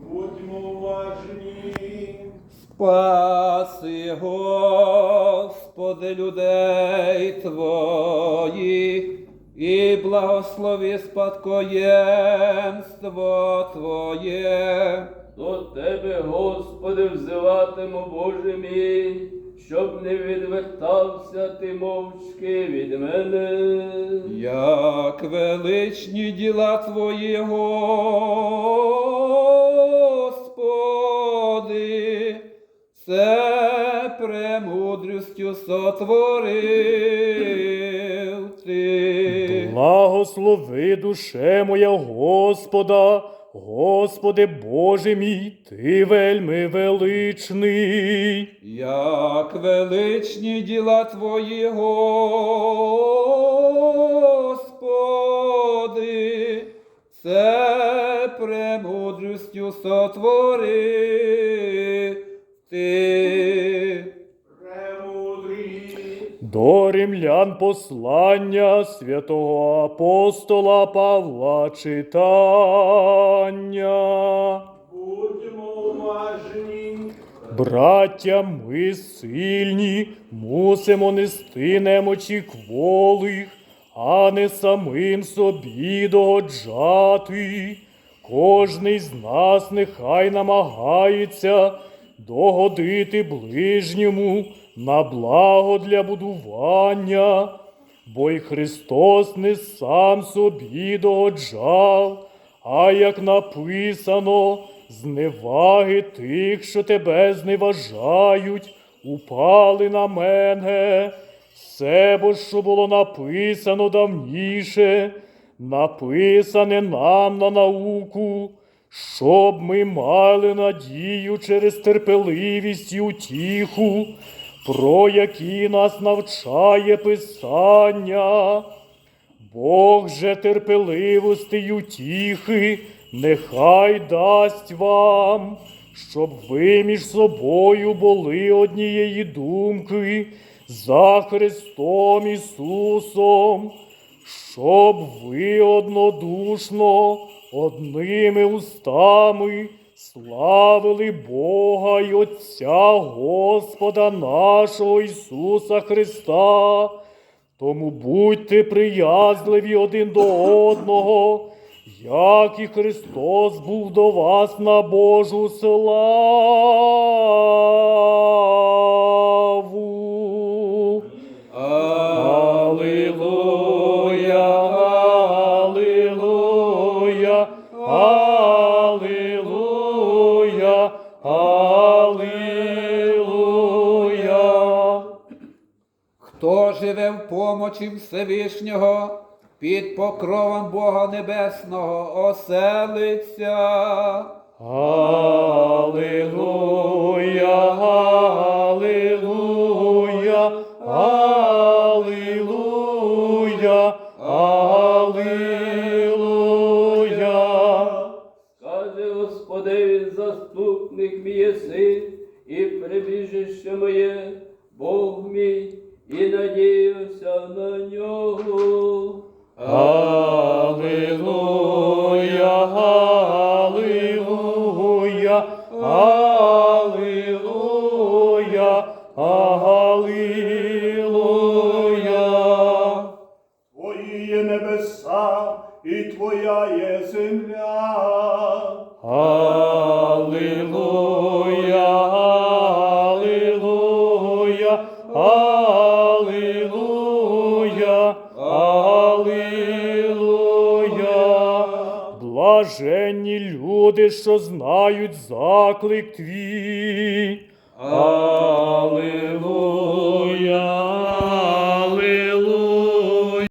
Будьмо уважні. Спаси, Господи, людей Твоїх, і благослови спадкоємство Твоє. До тебе, Господи, взиватиму, Боже мій, щоб не відвертався ти мовчки від мене. Як величні діла Твої, Господи, це премудрістю сотворив Ти. Благослови душе моя Господа, Господи Боже мій, Ти вельми величний. Як величні діла Твої, Господи, це премудрістю сотворив Ти. Премудрі. До римлян послання святого апостола Павла читання. Будьмо уважні. Браття, ми сильні, мусимо нести немочі кволих, а не самим собі догоджати. Кожний з нас нехай намагається догодити ближньому на благо для будування, бо й Христос не сам собі догоджав, а як написано, зневаги тих, що тебе зневажають, упали на мене. Все бо що було написано давніше, написане нам на науку, щоб ми мали надію через терпеливість і утіху, про які нас навчає Писання. Бог же терпеливості й утіхи нехай дасть вам, щоб ви між собою були однієї думки за Христом Ісусом, щоб ви однодушно одними устами славили Бога й Отця Господа нашого Ісуса Христа. Тому будьте приязливі один до одного, як і Христос був до вас на Божу славу. Аллилуйя, Аллилуйя. Хто живе в помочі Всевишнього, під покровом Бога Небесного оселиться. Аллилуйя, прибіжище моє, Бог мій, і надіюся на нього. Аллилуйя, Аллилуйя, Аллилуйя, Аллилуйя. Твої є небеса, і твоя є земля. блаженні люди, що знають заклик твій. Аллилуйя.